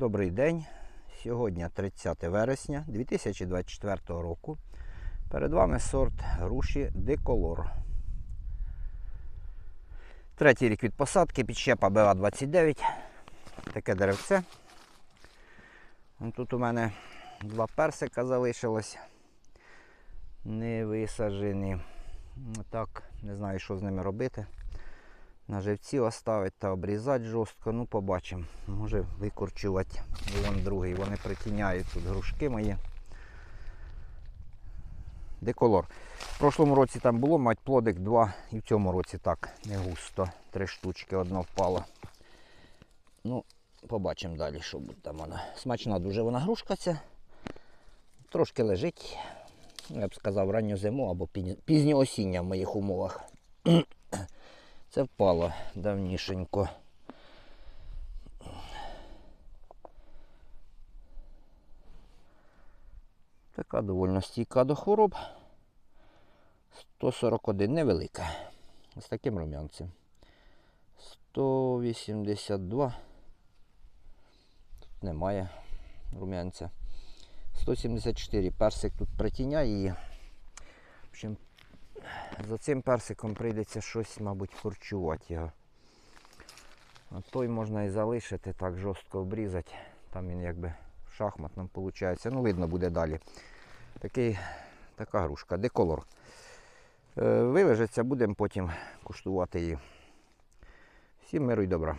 Добрий день. Сьогодні 30 вересня 2024 року. Перед вами сорт груші Деколор. Третій рік від посадки, підщепа БА-29. Таке деревце. Тут у мене два персика залишилось. Не висаджені. Ну, Так, не знаю, що з ними робити. На живці оставити та обрізати жорстко. Ну, побачимо. Може викорчувати. Вон другий. Вони притіняють тут грушки мої. Деколор. В прошлому році там було, мать плодик два, і в цьому році так, не густо. Три штучки, одна впала. Ну, побачимо далі, що буде там вона. Смачна дуже вона грушка ця. Трошки лежить. Я б сказав, ранню зиму або пізні- пізнє осіння в моїх умовах. Це впало давнішенько. Така довольно стійка до хвороб. 141 невелика. З таким рум'янцем. 182. Тут немає рум'янця. 174 персик тут притіняє її. В общем, за цим персиком прийдеться щось, мабуть, корчувати його. А той можна і залишити, так жорстко обрізати. Там він якби в шахматному виходить. Ну, видно буде далі. Такий, така грушка, деколор. Вилежиться, Вилежеться, будемо потім куштувати її. Всім миру і добра.